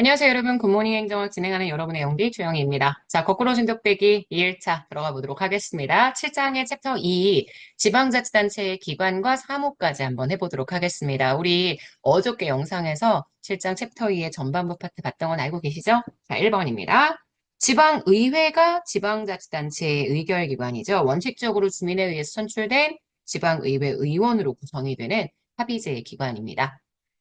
안녕하세요, 여러분. 굿모닝 행정을 진행하는 여러분의 영디 조영희입니다. 자, 거꾸로 진독배기 2일차 들어가 보도록 하겠습니다. 7장의 챕터 2, 지방자치단체의 기관과 사무까지 한번 해보도록 하겠습니다. 우리 어저께 영상에서 7장 챕터 2의 전반부 파트 봤던 건 알고 계시죠? 자, 1번입니다. 지방의회가 지방자치단체의 의결기관이죠. 원칙적으로 주민에 의해서 선출된 지방의회 의원으로 구성이 되는 합의제의 기관입니다.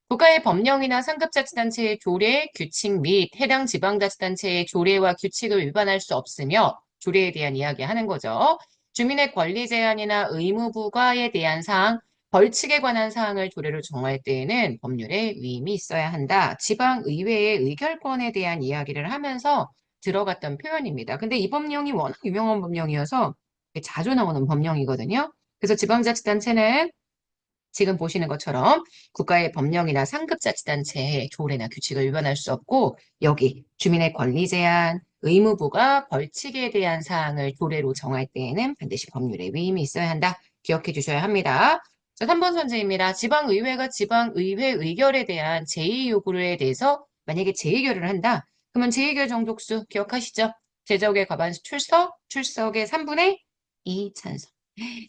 국가의 법령이나 상급자치단체의 조례, 규칙 및 해당 지방자치단체의 조례와 규칙을 위반할 수 없으며 조례에 대한 이야기하는 거죠. 주민의 권리 제한이나 의무 부과에 대한 사항, 벌칙에 관한 사항을 조례로 정할 때에는 법률에 위임이 있어야 한다. 지방의회의 의결권에 대한 이야기를 하면서 들어갔던 표현입니다. 근데 이 법령이 워낙 유명한 법령이어서 자주 나오는 법령이거든요. 그래서 지방자치단체는 지금 보시는 것처럼 국가의 법령이나 상급자치단체의 조례나 규칙을 위반할 수 없고 여기 주민의 권리 제한, 의무부가 벌칙에 대한 사항을 조례로 정할 때에는 반드시 법률에 위임이 있어야 한다. 기억해 주셔야 합니다. 자, 3번 선제입니다. 지방의회가 지방의회 의결에 대한 제2요구에 대해서 만약에 재의결을 한다. 그러면 재의결 정족수 기억하시죠? 제적의 과반수 출석, 출석의 3분의 2 찬성.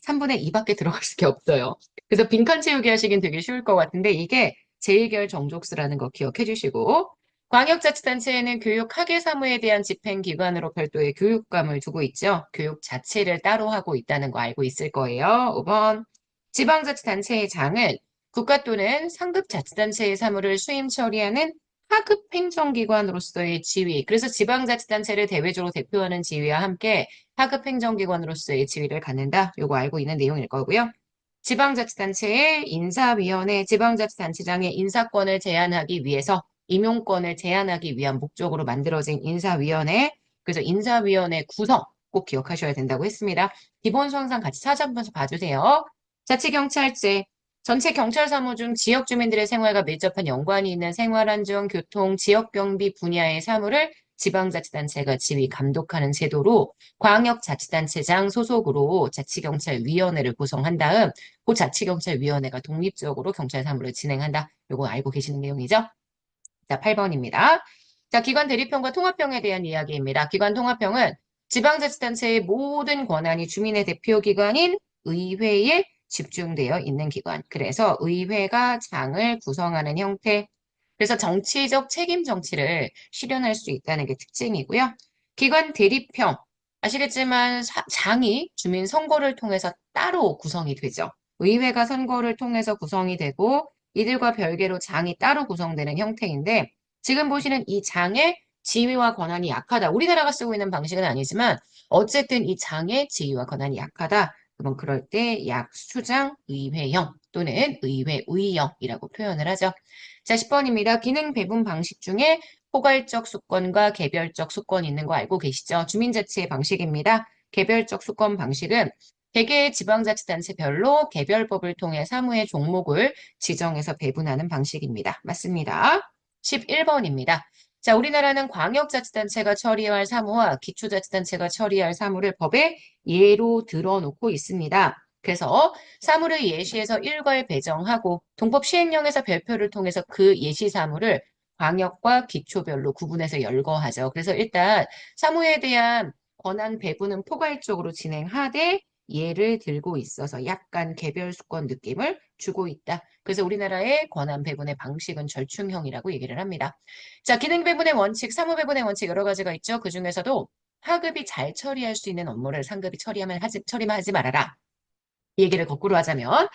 3분의 2밖에 들어갈 수가 없어요. 그래서 빈칸 채우기 하시긴 되게 쉬울 것 같은데 이게 제1결 정족수라는 거 기억해 주시고 광역자치단체에는 교육 학예 사무에 대한 집행기관으로 별도의 교육감을 두고 있죠. 교육 자체를 따로 하고 있다는 거 알고 있을 거예요. 5번 지방자치단체의 장은 국가 또는 상급자치단체의 사무를 수임 처리하는 하급 행정기관으로서의 지위, 그래서 지방자치단체를 대외적으로 대표하는 지위와 함께 하급 행정기관으로서의 지위를 갖는다. 요거 알고 있는 내용일 거고요. 지방자치단체의 인사위원회, 지방자치단체장의 인사권을 제한하기 위해서 임용권을 제한하기 위한 목적으로 만들어진 인사위원회, 그래서 인사위원회 구성 꼭 기억하셔야 된다고 했습니다. 기본 수항상 같이 찾아보면서 봐주세요. 자치경찰제, 전체 경찰 사무 중 지역 주민들의 생활과 밀접한 연관이 있는 생활안전, 교통, 지역경비 분야의 사무를 지방자치단체가 지휘 감독하는 제도로 광역자치단체장 소속으로 자치경찰위원회를 구성한 다음 그 자치경찰위원회가 독립적으로 경찰 사무를 진행한다. 요거 알고 계시는 내용이죠? 자, 8번입니다. 자, 기관 대립형과 통합형에 대한 이야기입니다. 기관 통합형은 지방자치단체의 모든 권한이 주민의 대표기관인 의회에 집중되어 있는 기관. 그래서 의회가 장을 구성하는 형태. 그래서 정치적 책임 정치를 실현할 수 있다는 게 특징이고요. 기관 대립형. 아시겠지만 장이 주민 선거를 통해서 따로 구성이 되죠. 의회가 선거를 통해서 구성이 되고 이들과 별개로 장이 따로 구성되는 형태인데 지금 보시는 이 장의 지위와 권한이 약하다. 우리나라가 쓰고 있는 방식은 아니지만 어쨌든 이 장의 지위와 권한이 약하다. 그럼 그럴 때 약 수장 의회형 또는 의회 의형이라고 표현을 하죠. 자, 10번입니다. 기능 배분 방식 중에 포괄적 수권과 개별적 수권이 있는 거 알고 계시죠? 주민자치의 방식입니다. 개별적 수권 방식은 개개의 지방자치단체별로 개별법을 통해 사무의 종목을 지정해서 배분하는 방식입니다. 맞습니다. 11번입니다. 자, 우리나라는 광역자치단체가 처리할 사무와 기초자치단체가 처리할 사무를 법에 예로 들어놓고 있습니다. 그래서 사무를 예시해서 일괄 배정하고 동법 시행령에서 별표를 통해서 그 예시 사무를 광역과 기초별로 구분해서 열거하죠. 그래서 일단 사무에 대한 권한 배분은 포괄적으로 진행하되 예를 들고 있어서 약간 개별 수권 느낌을 주고 있다. 그래서 우리나라의 권한 배분의 방식은 절충형이라고 얘기를 합니다. 자, 기능 배분의 원칙, 사무 배분의 원칙 여러 가지가 있죠. 그 중에서도 하급이 잘 처리할 수 있는 업무를 상급이 처리하면 하지, 처리만 하지 말아라. 이 얘기를 거꾸로 하자면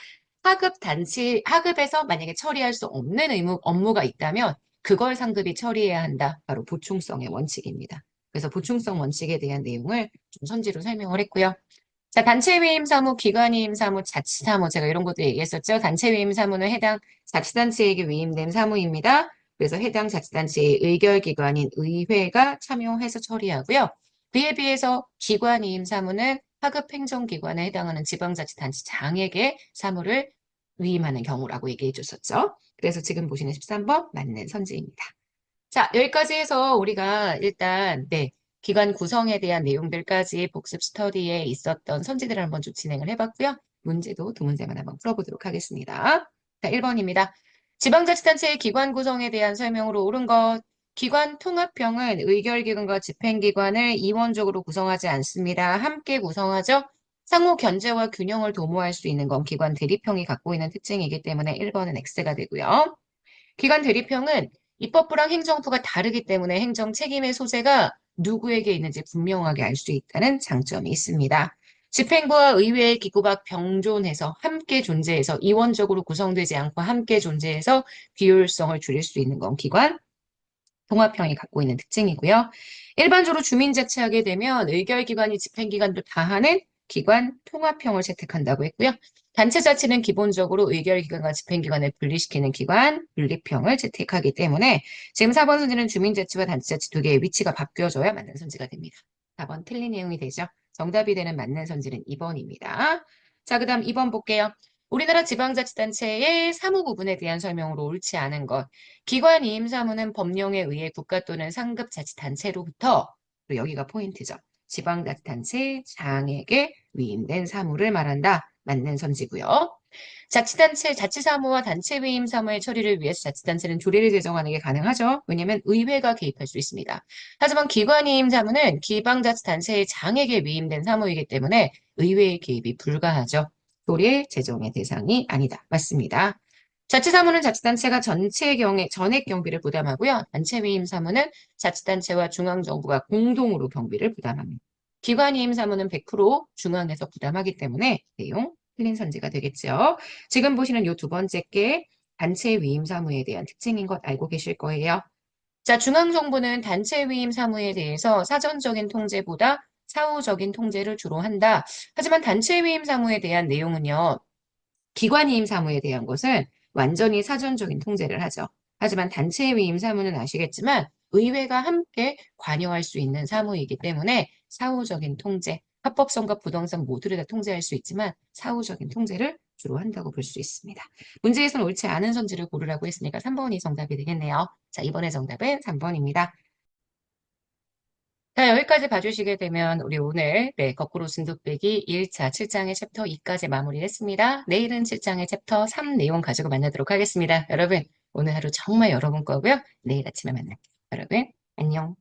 하급 단체, 하급에서 만약에 처리할 수 없는 의무, 업무가 있다면 그걸 상급이 처리해야 한다. 바로 보충성의 원칙입니다. 그래서 보충성 원칙에 대한 내용을 좀 선지로 설명을 했고요. 자, 단체 위임 사무, 기관 위임 사무, 자치 사무 제가 이런 것도 얘기했었죠. 단체 위임 사무는 해당 자치단체에게 위임된 사무입니다. 그래서 해당 자치단체의 의결기관인 의회가 참여해서 처리하고요. 그에 비해서 기관 위임 사무는 하급 행정기관에 해당하는 지방자치단체장에게 사무를 위임하는 경우라고 얘기해 줬었죠. 그래서 지금 보시는 13번 맞는 선지입니다. 자, 여기까지 해서 우리가 일단 네, 기관 구성에 대한 내용들까지 복습 스터디에 있었던 선지들을 한번 좀 진행을 해봤고요. 문제도 두 문제만 한번 풀어보도록 하겠습니다. 자, 1번입니다. 지방자치단체의 기관 구성에 대한 설명으로 옳은 것. 기관 통합형은 의결기관과 집행기관을 이원적으로 구성하지 않습니다. 함께 구성하죠. 상호 견제와 균형을 도모할 수 있는 건 기관 대립형이 갖고 있는 특징이기 때문에 1번은 X가 되고요. 기관 대립형은 입법부랑 행정부가 다르기 때문에 행정 책임의 소재가 누구에게 있는지 분명하게 알 수 있다는 장점이 있습니다. 집행부와 의회의 기구가 병존해서 함께 존재해서 이원적으로 구성되지 않고 함께 존재해서 비효율성을 줄일 수 있는 건 기관 통합형이 갖고 있는 특징이고요. 일반적으로 주민 자치하게 되면 의결기관이 집행기관도 다 하는 기관 통합형을 채택한다고 했고요. 단체 자치는 기본적으로 의결기관과 집행기관을 분리시키는 기관 분립형을 채택하기 때문에 지금 4번 선지는 주민자치와 단체자치 두 개의 위치가 바뀌어줘야 맞는 선지가 됩니다. 4번 틀린 내용이 되죠. 정답이 되는 맞는 선지는 2번입니다. 자, 그 다음 2번 볼게요. 우리나라 지방자치단체의 사무 부분에 대한 설명으로 옳지 않은 것. 기관 이임 사무는 법령에 의해 국가 또는 상급 자치단체로부터 여기가 포인트죠. 지방자치단체 장에게 위임된 사무를 말한다. 맞는 선지고요. 자치단체, 자치사무와 단체 위임 사무의 처리를 위해서 자치단체는 조례를 제정하는 게 가능하죠. 왜냐하면 의회가 개입할 수 있습니다. 하지만 기관 위임 사무는 기방자치단체의 장에게 위임된 사무이기 때문에 의회의 개입이 불가하죠. 조례 제정의 대상이 아니다. 맞습니다. 자치사무는 자치단체가 전체 경에 전액 경비를 부담하고요. 단체 위임 사무는 자치단체와 중앙정부가 공동으로 경비를 부담합니다. 기관 위임 사무는 100% 중앙에서 부담하기 때문에 내용 틀린 선지가 되겠죠. 지금 보시는 이 두 번째 게 단체 위임 사무에 대한 특징인 것 알고 계실 거예요. 자, 중앙정부는 단체 위임 사무에 대해서 사전적인 통제보다 사후적인 통제를 주로 한다. 하지만 단체 위임 사무에 대한 내용은요. 기관 위임 사무에 대한 것은 완전히 사전적인 통제를 하죠. 하지만 단체 위임 사무는 아시겠지만 의회가 함께 관여할 수 있는 사무이기 때문에 사후적인 통제, 합법성과 부동성 모두를 다 통제할 수 있지만 사후적인 통제를 주로 한다고 볼 수 있습니다. 문제에서는 옳지 않은 선지를 고르라고 했으니까 3번이 정답이 되겠네요. 자, 이번의 정답은 3번입니다. 자, 여기까지 봐주시게 되면 우리 오늘 네, 거꾸로 진도 빼기 1차 7장의 챕터 2까지 마무리했습니다. 내일은 7장의 챕터 3 내용 가지고 만나도록 하겠습니다. 여러분, 오늘 하루 정말 여러분 거고요. 내일 아침에 만날게요. 여러분, 안녕.